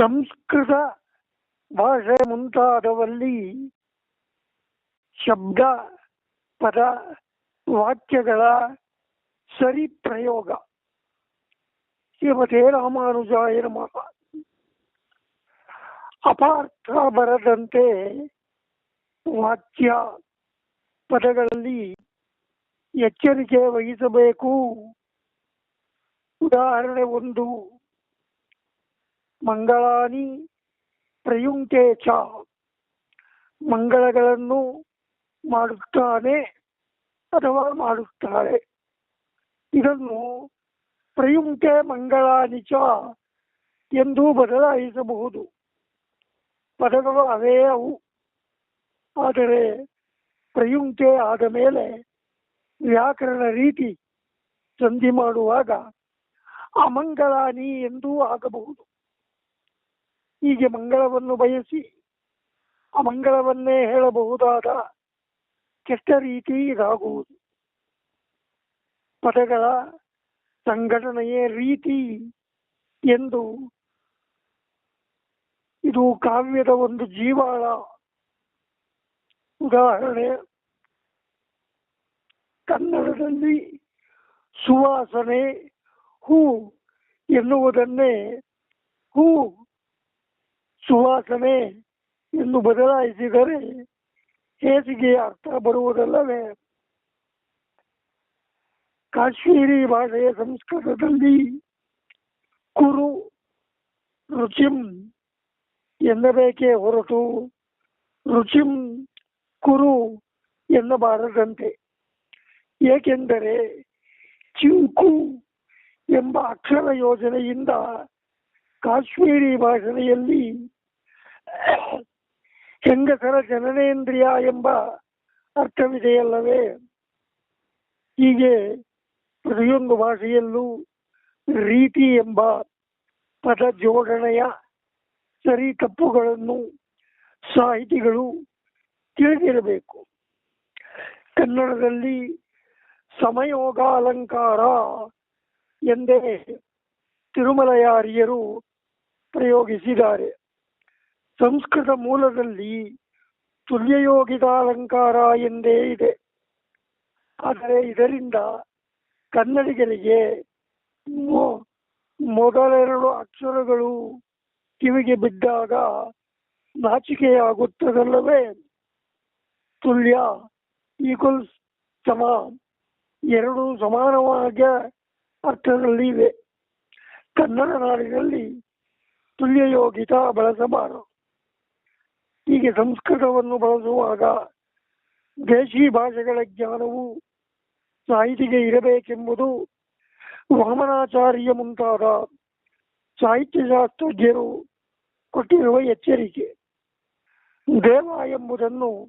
ಸಂಸ್ಕೃತ ಭಾಷೆ ಮುಂತಾದವಲ್ಲಿ ಶಬ್ದ, ಪದ, ವಾಕ್ಯಗಳ ಸರಿ ಪ್ರಯೋಗ ಶ್ರೀಮತೇ ರಾಮಾನುಜಾಯ ನಮಃ. ಅಪಾರ್ಥ ಬರದಂತೆ ವಾಕ್ಯ ಪದಗಳಲ್ಲಿ ಎಚ್ಚರಿಕೆ ವಹಿಸಬೇಕು. ಉದಾಹರಣೆ ಒಂದು ಮಂಗಳಾನಿ ಪ್ರಯುಂಕ್ತೆ ಚ. ಮಂಗಳಗಳನ್ನು ಮಾಡುತ್ತಾನೆ ಅಥವಾ ಮಾಡುತ್ತಾಳೆ ಇದನ್ನು ಪ್ರಯುಂಕ್ತೆ ಮಂಗಳಾನಿ ಚ ಎಂದು ಬದಲಾಯಿಸಬಹುದು. ಪದಗಳು ಅವೇ ಅವು. ಆದರೆ ಪ್ರಯುಂಕ್ತೆ ಆದ ಮೇಲೆ ವ್ಯಾಕರಣ ರೀತಿ ಸಂಧಿ ಮಾಡುವಾಗ ಅಮಂಗಳಾನಿ ಎಂದೂ ಆಗಬಹುದು. ಹೀಗೆ ಮಂಗಳವನ್ನು ಬಯಸಿ ಅಮಂಗಳವನ್ನೇ ಹೇಳಬಹುದಾದ ಕೆಟ್ಟ ರೀತಿ ಇದಾಗುವುದು. ಪದಗಳ ಸಂಘಟನೆಯೇ ರೀತಿ ಎಂದು ಇದು ಕಾವ್ಯದ ಒಂದು ಜೀವಾಳ. ಉದಾಹರಣೆ, ಕನ್ನಡದಲ್ಲಿ ಸುವಾಸನೆ ಹೂ ಎನ್ನುವುದನ್ನೇ ಹೂ ಸುವಾಸನೆ ಎಂದು ಬದಲಾಯಿಸಿದರೆ ಹೇಸಿಗೆಯ ಅರ್ಥ ಬರುವುದಲ್ಲವೇ? ಕಾಶ್ಮೀರಿ ಭಾಷೆಯ ಸಂಸ್ಕೃತದಲ್ಲಿ ಕುರು ರುಚಿಂ ಎನ್ನಬೇಕೇ ಹೊರತು ರುಚಿಂ ಕುರು ಎನ್ನಬಾರದಂತೆ. ಏಕೆಂದರೆ ಚಿಂಕು ಎಂಬ ಅಕ್ಷರ ಯೋಜನೆಯಿಂದ ಕಾಶ್ಮೀರಿ ಭಾಷೆಯಲ್ಲಿ ಹೆಂಗಸರ ಜನನೇಂದ್ರಿಯ ಎಂಬ ಅರ್ಥವಿದೆಯಲ್ಲವೇ? ಹೀಗೆ ಪ್ರತಿಯೊಂದು ಭಾಷೆಯಲ್ಲೂ ರೀತಿ ಎಂಬ ಪದ ಜೋಡಣೆಯ ಸರಿ ತಪ್ಪುಗಳನ್ನು ಸಾಹಿತಿಗಳು ತಿಳಿದಿರಬೇಕು. ಕನ್ನಡದಲ್ಲಿ ಸಮಯೋಗ ಅಲಂಕಾರ ಎಂದೇ ತಿರುಮಲಯಾರಿಯರು ಪ್ರಯೋಗಿಸಿದ್ದಾರೆ. ಸಂಸ್ಕೃತ ಮೂಲದಲ್ಲಿ ತುಲ್ಯಯೋಗಿತಾಲಂಕಾರ ಎಂದೇ ಇದೆ. ಆದರೆ ಇದರಿಂದ ಕನ್ನಡಿಗರಿಗೆ ಮೊದಲೆರಡು ಅಕ್ಷರಗಳು ಕಿವಿಗೆ ಬಿದ್ದಾಗ ನಾಚಿಕೆಯಾಗುತ್ತದಲ್ಲವೇ? ತುಲ್ಯ ಈಕ್ವಲ್ಸ್ ಸಮ ಎರಡು ಸಮಾನವಾಗಿ ಅರ್ಥದಲ್ಲಿ ಇವೆ ಕನ್ನಡ ನಾಡಿನಲ್ಲಿ ತುಲ್ಯ ಯೋಗಿತ ಬಳಸಬಾರದು. ಹೀಗೆ ಸಂಸ್ಕೃತವನ್ನು ಬಳಸುವಾಗ ದೇಶಿ ಭಾಷೆಗಳ ಜ್ಞಾನವು ಸಾಹಿತಿಗೆ ಇರಬೇಕೆಂಬುದು ವಾಮನಾಚಾರ್ಯ ಮುಂತಾದ ಸಾಹಿತ್ಯಶಾಸ್ತ್ರಜ್ಞರು ಕೊಟ್ಟಿರುವ ಎಚ್ಚರಿಕೆ. ದೇವ ಎಂಬುದನ್ನು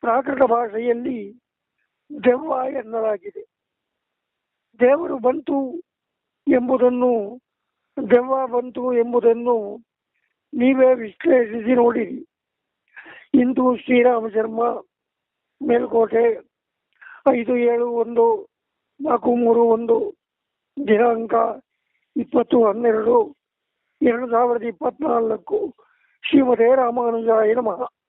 ಪ್ರಾಕೃತ ಭಾಷೆಯಲ್ಲಿ ದೆವ್ವ ಎನ್ನಲಾಗಿದೆ. ದೇವರು ಬಂತು ಎಂಬುದನ್ನು ದೆವ್ವ ಬಂತು ಎಂಬುದನ್ನು ನೀವೇ ವಿಶ್ಲೇಷಿಸಿ ನೋಡಿರಿ ಇಂದು ಶ್ರೀರಾಮ ಶರ್ಮ, ಮೇಲ್ಕೋಟೆ ಐದು ಏಳು ಒಂದು, ನಾಲ್ಕು ಮೂರು ಒಂದು, ದಿನಾಂಕ ಇಪ್ಪತ್ತು ಹನ್ನೆರಡು, ಎರಡು ಸಾವಿರದ ಇಪ್ಪತ್ನಾಲ್ಕು, ಶ್ರೀಮದೇ ರಾಮಾನುಜಾಯ ನಮಃ.